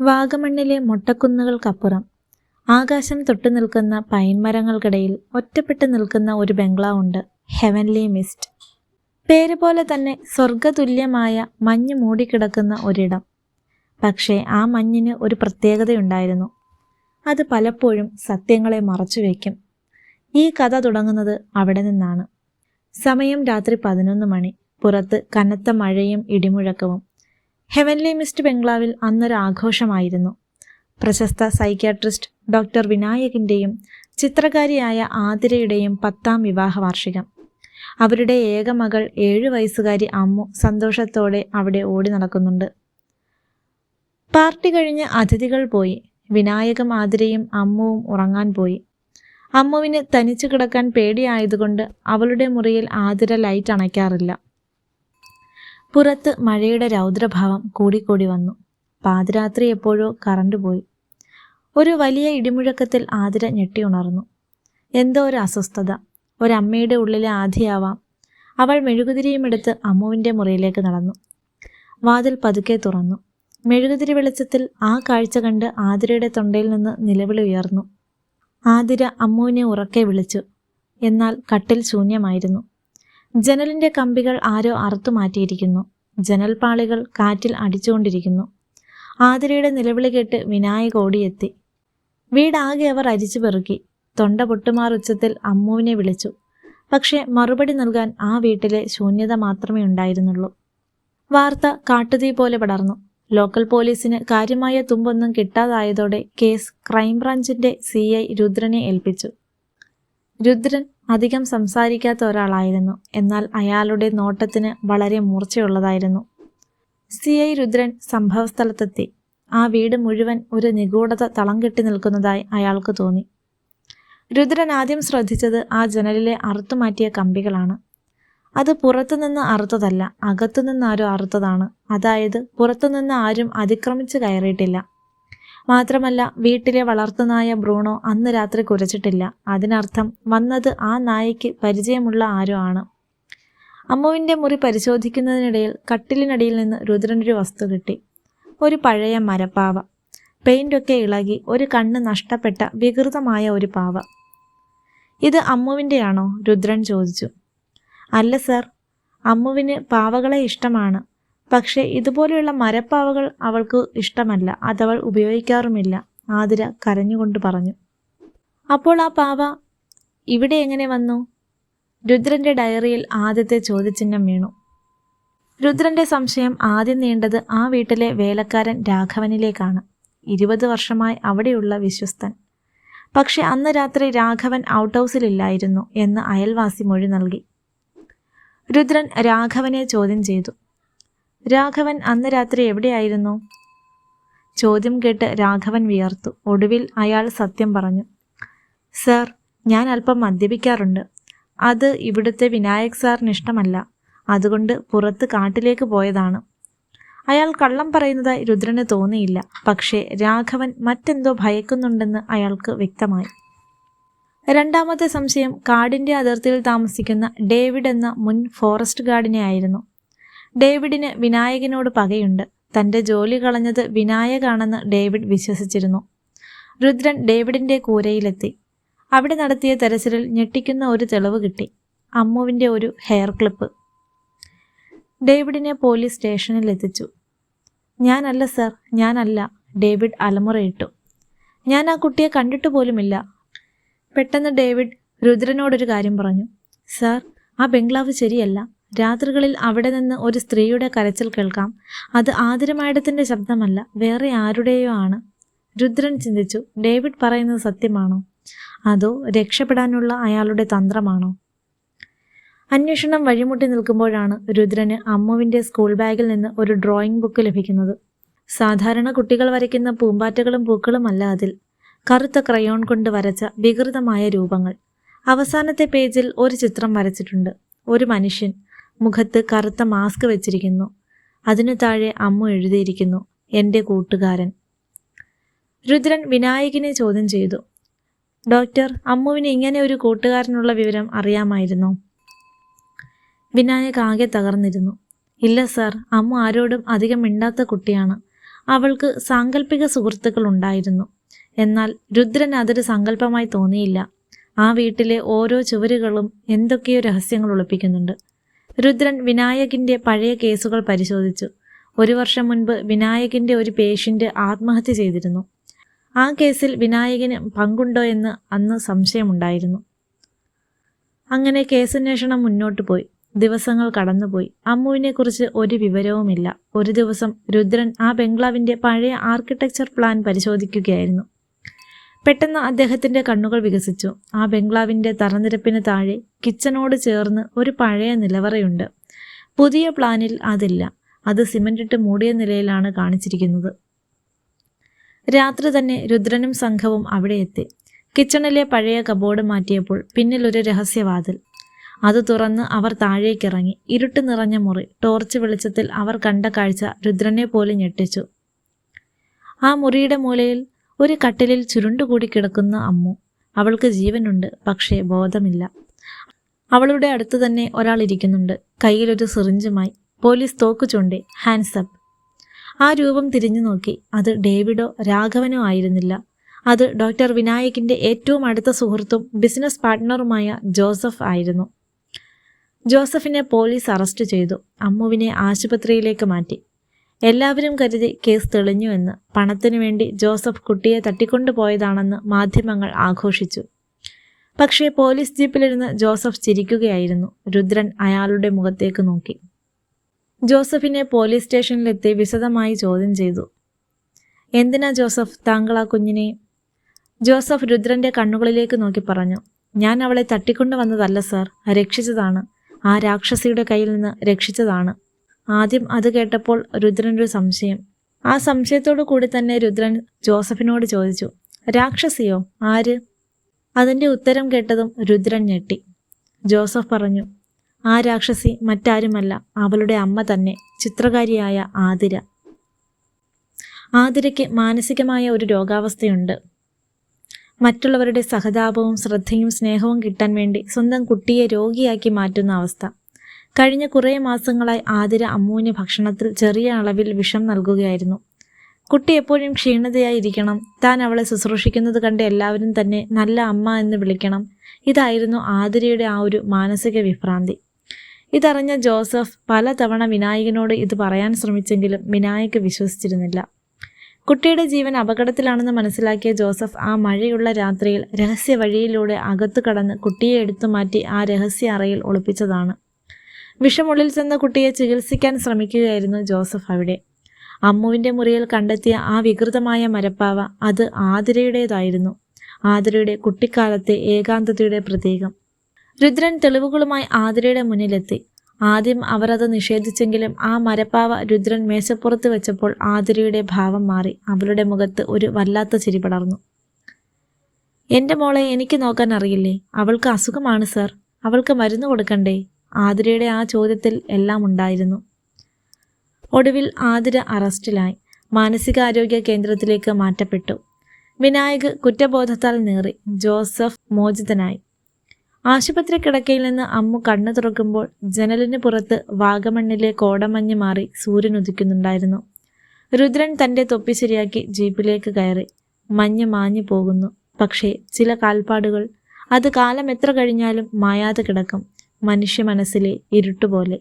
വാഗമണ്ണിലെ മൊട്ടക്കുന്നുകൾക്കപ്പുറം. ആകാശം തൊട്ടു നിൽക്കുന്ന പൈൻമരങ്ങൾക്കിടയിൽ ഒറ്റപ്പെട്ട് നിൽക്കുന്ന ഒരു ബംഗ്ലാവ് ഉണ്ട്. ഹെവൻലി മിസ്റ്റ് പേര് പോലെ തന്നെ സ്വർഗതുല്യമായ മഞ്ഞ് മൂടിക്കിടക്കുന്ന ഒരിടം. പക്ഷേ ആ മഞ്ഞിന് ഒരു പ്രത്യേകതയുണ്ടായിരുന്നു. അത് പലപ്പോഴും സത്യങ്ങളെ മറച്ചു വയ്ക്കും ഈ കഥ തുടങ്ങുന്നത് അവിടെ നിന്നാണ്. സമയം രാത്രി പതിനൊന്ന് മണി. പുറത്ത് കനത്ത മഴയും ഇടിമുഴക്കവും. ഹെവൻലി മിസ്റ്റ് ബംഗ്ലാവിൽ അന്നൊരു ആഘോഷമായിരുന്നു. പ്രശസ്ത സൈക്യാട്രിസ്റ്റ് ഡോക്ടർ വിനായകിന്റെയും ചിത്രകാരിയായ ആതിരയുടെയും പത്താം വിവാഹ വാർഷികം. അവരുടെ ഏക മകൾ ഏഴു വയസ്സുകാരി അമ്മു സന്തോഷത്തോടെ അവിടെ ഓടി നടക്കുന്നുണ്ട്. പാർട്ടി കഴിഞ്ഞ് അതിഥികൾ പോയി. വിനായകം ആതിരയും അമ്മുവും ഉറങ്ങാൻ പോയി. അമ്മുവിന് തനിച്ചു കിടക്കാൻ പേടിയായതുകൊണ്ട് അവളുടെ മുറിയിൽ ആതിര ലൈറ്റ് അണയ്ക്കാറില്ല. പുറത്ത് മഴയുടെ രൗദ്രഭാവം കൂടിക്കൂടി വന്നു. പാതിരാത്രി എപ്പോഴോ കറണ്ട് പോയി. ഒരു വലിയ ഇടിമുഴക്കത്തിൽ ആതിര ഞെട്ടി ഉണർന്നു. എന്തോ ഒരു അസ്വസ്ഥത. ഒരമ്മയുടെ ഉള്ളിലെ ആധിയാവാം. അവൾ മെഴുകുതിരിയും എടുത്ത് അമ്മുവിന്റെ മുറിയിലേക്ക് നടന്നു. വാതിൽ പതുക്കെ തുറന്നു. മെഴുകുതിരി വെളിച്ചത്തിൽ ആ കാഴ്ച കണ്ട് ആതിരയുടെ തൊണ്ടയിൽ നിന്ന് നിലവിളി ഉയർന്നു. ആതിര അമ്മുവിനെ ഉറക്കെ വിളിച്ചു. എന്നാൽ കട്ടിൽ ശൂന്യമായിരുന്നു. ജനലിന്റെ കമ്പികൾ ആരോ അറുത്തു മാറ്റിയിരിക്കുന്നു. ജനൽപാളികൾ കാറ്റിൽ അടിച്ചുകൊണ്ടിരിക്കുന്നു. ആതിരയുടെ നിലവിളി കേട്ട് വിനായക ഓടിയെത്തി. വീടാകെ അവർ അരിച്ചു പെറുക്കി. തൊണ്ട പൊട്ടുമാർ ഉച്ചത്തിൽ അമ്മുവിനെ വിളിച്ചു. പക്ഷേ മറുപടി നൽകാൻ ആ വീട്ടിലെ ശൂന്യത മാത്രമേ ഉണ്ടായിരുന്നുള്ളൂ. വാർത്ത കാട്ടുതീ പോലെ പടർന്നു. ലോക്കൽ പോലീസിന് കാര്യമായ തുമ്പൊന്നും കിട്ടാതായതോടെ കേസ് ക്രൈംബ്രാഞ്ചിന്റെ സി ഐ രുദ്രനെ ഏൽപ്പിച്ചു. രുദ്രൻ അധികം സംസാരിക്കാത്ത ഒരാളായിരുന്നു. എന്നാൽ അയാളുടെ നോട്ടത്തിന് വളരെ മൂർച്ചയുള്ളതായിരുന്നു. സി. ഐ. രുദ്രൻ സംഭവസ്ഥലത്തെത്തി. ആ വീട് മുഴുവൻ ഒരു നിഗൂഢത തളം കെട്ടി നിൽക്കുന്നതായി അയാൾക്ക് തോന്നി. രുദ്രൻ ആദ്യം ശ്രദ്ധിച്ചത് ആ ജനലിലെ അറുത്തുമാറ്റിയ കമ്പികളാണ്. അത് പുറത്തുനിന്ന് അറുത്തതല്ല അകത്തുനിന്ന് ആരും അറുത്തതാണ്. അതായത് പുറത്തുനിന്ന് ആരും അതിക്രമിച്ച് കയറിയിട്ടില്ല. മാത്രമല്ല വീട്ടിലെ വളർത്തുനായ ബ്രൂണോ അന്ന് രാത്രി കുരച്ചിട്ടില്ല. അതിനർത്ഥം വന്നത് ആ നായയ്ക്ക് പരിചയമുള്ള ആരോ ആണ്. അമ്മുവിന്റെ മുറി പരിശോധിക്കുന്നതിനിടയിൽ കട്ടിലിനടിയിൽ നിന്ന് രുദ്രനൊരു വസ്തു കിട്ടി. ഒരു പഴയ മരപ്പാവ. പെയിന്റൊക്കെ ഇളകി ഒരു കണ്ണ് നഷ്ടപ്പെട്ട വികൃതമായ ഒരു പാവ. ഇത് അമ്മുവിന്റെയാണോ രുദ്രൻ ചോദിച്ചു. അല്ല സർ അമ്മുവിന് പാവകളെ ഇഷ്ടമാണ്. പക്ഷേ ഇതുപോലെയുള്ള മരപ്പാവകൾ അവൾക്ക് ഇഷ്ടമല്ല. അതവൾ ഉപയോഗിക്കാറുമില്ല. ആതിര കരഞ്ഞുകൊണ്ട് പറഞ്ഞു. അപ്പോൾ ആ പാവ ഇവിടെ എങ്ങനെ വന്നു? രുദ്രന്റെ ഡയറിയിൽ ആദ്യത്തെ ചോദ്യചിഹ്നം വീണു. രുദ്രന്റെ സംശയം ആദ്യം നീണ്ടത് ആ വീട്ടിലെ വേലക്കാരൻ രാഘവനിലേക്കാണ്. ഇരുപത് വർഷമായി അവിടെയുള്ള വിശ്വസ്തൻ. പക്ഷെ അന്ന് രാത്രി രാഘവൻ ഔട്ട് ഹൗസിലില്ലായിരുന്നു എന്ന് അയൽവാസി മൊഴി നൽകി. രുദ്രൻ രാഘവനെ ചോദ്യം ചെയ്തു. രാഘവൻ അന്ന് രാത്രി എവിടെയായിരുന്നു? ചോദ്യം കേട്ട് രാഘവൻ വിയർത്തു. ഒടുവിൽ അയാൾ സത്യം പറഞ്ഞു. സർ ഞാൻ അല്പം മദ്യപിക്കാറുണ്ട്. അത് ഇവിടുത്തെ വിനായക് സാറിന് ഇഷ്ടമല്ല. അതുകൊണ്ട് പുറത്ത് കാട്ടിലേക്ക് പോയതാണ്. അയാൾ കള്ളം പറയുന്നതായി രുദ്രന് തോന്നിയില്ല. പക്ഷേ രാഘവൻ മറ്റെന്തോ ഭയക്കുന്നുണ്ടെന്ന് അയാൾക്ക് വ്യക്തമായി. രണ്ടാമത്തെ സംശയം കാടിന്റെ അതിർത്തിയിൽ താമസിക്കുന്ന ഡേവിഡ് എന്ന മുൻ ഫോറസ്റ്റ് ഗാർഡിനെ ആയിരുന്നു ഡേവിഡിന് വിനായകനോട് പകയുണ്ട്. തന്റെ ജോലി കളഞ്ഞത് വിനായകാണെന്ന് ഡേവിഡ് വിശ്വസിച്ചിരുന്നു. രുദ്രൻ ഡേവിഡിന്റെ കൂരയിലെത്തി. അവിടെ നടത്തിയ തെരച്ചിലിൽ ഞെട്ടിക്കുന്ന ഒരു തെളിവ് കിട്ടി. അമ്മുവിന്റെ ഒരു ഹെയർ ക്ലിപ്പ്. ഡേവിഡിനെ പോലീസ് സ്റ്റേഷനിൽ എത്തിച്ചു. ഞാനല്ല സർ ഞാനല്ല ഡേവിഡ് അലമുറയിട്ടു. ഞാൻ ആ കുട്ടിയെ കണ്ടിട്ട് പോലുമില്ല. പെട്ടെന്ന് ഡേവിഡ് രുദ്രനോടൊരു കാര്യം പറഞ്ഞു. സർ ആ ബംഗ്ലാവ് ശരിയല്ല. രാത്രികളിൽ അവിടെ നിന്ന് ഒരു സ്ത്രീയുടെ കരച്ചിൽ കേൾക്കാം. അത് ആതിരമായിടത്തിന്റെ ശബ്ദമല്ല വേറെ ആരുടെയോ ആണ്. രുദ്രൻ ചിന്തിച്ചു ഡേവിഡ് പറയുന്നത് സത്യമാണോ? അതോ രക്ഷപ്പെടാനുള്ള അയാളുടെ തന്ത്രമാണോ? അന്വേഷണം വഴിമുട്ടി നിൽക്കുമ്പോഴാണ് രുദ്രന് അമ്മുവിന്റെ സ്കൂൾ ബാഗിൽ നിന്ന് ഒരു ഡ്രോയിങ് ബുക്ക് ലഭിക്കുന്നത്. സാധാരണ കുട്ടികൾ വരയ്ക്കുന്ന പൂമ്പാറ്റകളും പൂക്കളുമല്ല അതിൽ. കറുത്ത ക്രയോൺ കൊണ്ട് വരച്ച വികൃതമായ രൂപങ്ങൾ. അവസാനത്തെ പേജിൽ ഒരു ചിത്രം വരച്ചിട്ടുണ്ട്. ഒരു മനുഷ്യൻ മുഖത്ത് കറുത്ത മാസ്ക് വെച്ചിരിക്കുന്നു. അതിനു താഴെ അമ്മു എഴുതിയിരിക്കുന്നു എന്റെ കൂട്ടുകാരൻ. രുദ്രൻ വിനായകനെ ചോദ്യം ചെയ്തു. ഡോക്ടർ അമ്മുവിന് ഇങ്ങനെ ഒരു കൂട്ടുകാരനുള്ള വിവരം അറിയാമായിരുന്നു? വിനായക് ആകെ തകർന്നിരുന്നു. ഇല്ല സാർ അമ്മു ആരോടും അധികം മിണ്ടാത്ത കുട്ടിയാണ്. അവൾക്ക് സാങ്കല്പിക സുഹൃത്തുക്കൾ ഉണ്ടായിരുന്നു. എന്നാൽ രുദ്രൻ അതൊരു സങ്കല്പമായി തോന്നിയില്ല. ആ വീട്ടിലെ ഓരോ ചുവരുകളും എന്തൊക്കെയോ രഹസ്യങ്ങൾ ഒളിപ്പിക്കുന്നുണ്ട്. രുദ്രൻ വിനായകിന്റെ പഴയ കേസുകൾ പരിശോധിച്ചു. ഒരു വർഷം മുൻപ് വിനായകിന്റെ ഒരു പേഷ്യന്റ് ആത്മഹത്യ ചെയ്തിരുന്നു. ആ കേസിൽ വിനായകന് പങ്കുണ്ടോ എന്ന് അന്ന് സംശയമുണ്ടായിരുന്നു. അങ്ങനെ കേസന്വേഷണം മുന്നോട്ട് പോയി. ദിവസങ്ങൾ കടന്നുപോയി. അമ്മുവിനെക്കുറിച്ച് ഒരു വിവരവുമില്ല. ഒരു ദിവസം രുദ്രൻ ആ ബംഗ്ലാവിന്റെ പഴയ ആർക്കിടെക്ചർ പ്ലാൻ പരിശോധിക്കുകയായിരുന്നു. പെട്ടെന്ന് അദ്ദേഹത്തിന്റെ കണ്ണുകൾ വികസിച്ചു. ആ ബംഗ്ലാവിന്റെ തറനിരപ്പിന് താഴെ കിച്ചനോട് ചേർന്ന് ഒരു പഴയ നിലവറയുണ്ട്. പുതിയ പ്ലാനിൽ അതില്ല. അത് സിമന്റിട്ട് മൂടിയ നിലയിലാണ് കാണിച്ചിരിക്കുന്നത്. രാത്രി തന്നെ രുദ്രനും സംഘവും അവിടെ എത്തി. കിച്ചണിലെ പഴയ കബോർഡ് മാറ്റിയപ്പോൾ പിന്നിൽ ഒരു രഹസ്യവാതിൽ. അത് തുറന്ന് അവർ താഴേക്കിറങ്ങി. ഇരുട്ട് നിറഞ്ഞ മുറി ടോർച്ച് വെളിച്ചത്തിൽ അവർ കണ്ട കാഴ്ച രുദ്രനെ പോലെ ഞെട്ടിച്ചു. ആ മുറിയുടെ മൂലയിൽ ഒരു കട്ടിലിൽ ചുരുണ്ടുകൂടി കിടക്കുന്ന അമ്മു. അവൾക്ക് ജീവനുണ്ട് പക്ഷേ ബോധമില്ല. അവളുടെ അടുത്ത് തന്നെ ഒരാൾ ഇരിക്കുന്നുണ്ട്. കയ്യിലൊരു സിറിഞ്ചുമായി. പോലീസ് തോക്ക് ചൂണ്ടി ഹാൻഡ്സ് അപ്പ് ആ രൂപം തിരിഞ്ഞു നോക്കി. അത് ഡേവിഡോ രാഘവനോ ആയിരുന്നില്ല. അത് ഡോക്ടർ വിനായകിന്റെ ഏറ്റവും അടുത്ത സുഹൃത്തും ബിസിനസ് പാർട്ട്ണറുമായ ജോസഫ് ആയിരുന്നു. ജോസഫിനെ പോലീസ് അറസ്റ്റ് ചെയ്തു. അമ്മുവിനെ ആശുപത്രിയിലേക്ക് മാറ്റി. എല്ലാവരും കരുതി കേസ് തെളിഞ്ഞുവെന്ന് പണത്തിനു വേണ്ടി ജോസഫ് കുട്ടിയെ തട്ടിക്കൊണ്ടുപോയതാണെന്ന് മാധ്യമങ്ങൾ ആഘോഷിച്ചു. പക്ഷേ പോലീസ് ജീപ്പിലിരുന്ന് ജോസഫ് ചിരിക്കുകയായിരുന്നു. രുദ്രൻ അയാളുടെ മുഖത്തേക്ക് നോക്കി. ജോസഫിനെ പോലീസ് സ്റ്റേഷനിലെത്തി വിശദമായി ചോദ്യം ചെയ്തു. എന്തിനാ ജോസഫ്? താങ്കൾ ആ കുഞ്ഞിനെ? ജോസഫ് രുദ്രന്റെ കണ്ണുകളിലേക്ക് നോക്കി പറഞ്ഞു. ഞാൻ അവളെ തട്ടിക്കൊണ്ടു വന്നതല്ല സാർ. രക്ഷിച്ചതാണ്. ആ രാക്ഷസിയുടെ കയ്യിൽ നിന്ന് രക്ഷിച്ചതാണ്. ആദ്യം അത് കേട്ടപ്പോൾ രുദ്രനൊരു സംശയം. ആ സംശയത്തോടു കൂടി തന്നെ രുദ്രൻ ജോസഫിനോട് ചോദിച്ചു രാക്ഷസിയോ? ആര്? അതിന്റെ ഉത്തരം കേട്ടതും രുദ്രൻ ഞെട്ടി. ജോസഫ് പറഞ്ഞു ആ രാക്ഷസി മറ്റാരുമല്ല അവളുടെ അമ്മ തന്നെ ചിത്രകാരിയായ ആതിര. ആതിരയ്ക്ക് മാനസികമായ ഒരു രോഗാവസ്ഥയുണ്ട്. മറ്റുള്ളവരുടെ സഹതാപവും ശ്രദ്ധയും സ്നേഹവും കിട്ടാൻ വേണ്ടി സ്വന്തം കുട്ടിയെ രോഗിയാക്കി മാറ്റുന്ന അവസ്ഥ. കഴിഞ്ഞ കുറേ മാസങ്ങളായി ആതിര അമ്മുവിന് ഭക്ഷണത്തിൽ ചെറിയ അളവിൽ വിഷം നൽകുകയായിരുന്നു. കുട്ടി എപ്പോഴും ക്ഷീണതയായിരിക്കണം. താൻ അവളെ ശുശ്രൂഷിക്കുന്നത് കണ്ട് എല്ലാവരും തന്നെ നല്ല അമ്മ എന്ന് വിളിക്കണം. ഇതായിരുന്നു ആതിരയുടെ ആ ഒരു മാനസിക വിഭ്രാന്തി. ഇതറിഞ്ഞ ജോസഫ് പലതവണ വിനായകനോട് ഇത് പറയാൻ ശ്രമിച്ചെങ്കിലും വിനായക് വിശ്വസിച്ചിരുന്നില്ല. കുട്ടിയുടെ ജീവൻ അപകടത്തിലാണെന്ന് മനസ്സിലാക്കിയ ജോസഫ് ആ മഴയുള്ള രാത്രിയിൽ രഹസ്യ വഴിയിലൂടെ അകത്തു കടന്ന് കുട്ടിയെ എടുത്തു മാറ്റി ആ രഹസ്യ അറയിൽ ഒളിപ്പിച്ചതാണ്. വിഷമുള്ളിൽ ചെന്ന കുട്ടിയെ ചികിത്സിക്കാൻ ശ്രമിക്കുകയായിരുന്നു ജോസഫ് അവിടെ. അമ്മുവിന്റെ മുറിയിൽ കണ്ടെത്തിയ ആ വികൃതമായ മരപ്പാവ അത് ആതിരയുടേതായിരുന്നു. ആതിരയുടെ കുട്ടിക്കാലത്തെ ഏകാന്തതയുടെ പ്രതീകം. രുദ്രൻ തെളിവുകളുമായി ആതിരയുടെ മുന്നിലെത്തി. ആദ്യം അവർ അത് നിഷേധിച്ചെങ്കിലും ആ മരപ്പാവ രുദ്രൻ മേശപ്പുറത്ത് വെച്ചപ്പോൾ ആതിരയുടെ ഭാവം മാറി. അവളുടെ മുഖത്ത് ഒരു വല്ലാത്ത ചിരി പടർന്നു. എന്റെ മോളെ എനിക്ക് നോക്കാൻ അറിയില്ലേ? അവൾക്ക് അസുഖമാണ് സർ. അവൾക്ക് മരുന്ന് കൊടുക്കണ്ടേ? ആതിരയുടെ ആ ചോദ്യത്തിൽ എല്ലാം ഉണ്ടായിരുന്നു. ഒടുവിൽ ആതിര അറസ്റ്റിലായി. മാനസികാരോഗ്യ കേന്ദ്രത്തിലേക്ക് മാറ്റപ്പെട്ടു. വിനായക് കുറ്റബോധത്താൽ നേറി. ജോസഫ് മോചിതനായി. ആശുപത്രി കിടക്കയിൽ നിന്ന് അമ്മു കണ്ണു തുറക്കുമ്പോൾ ജനലിന് പുറത്ത് വാഗമണ്ണിലെ കോടമഞ്ഞ് മാറി സൂര്യൻ ഉദിക്കുന്നുണ്ടായിരുന്നു. രുദ്രൻ തന്റെ തൊപ്പി ശരിയാക്കി ജീപ്പിലേക്ക് കയറി. മഞ്ഞ് മാഞ്ഞു പോകുന്നു. പക്ഷേ ചില കാൽപ്പാടുകൾ. അത് കാലം എത്ര കഴിഞ്ഞാലും മായാതെ കിടക്കും. മനുഷ്യ മനസ്സിലെ ഇരുട്ടുപോലെ.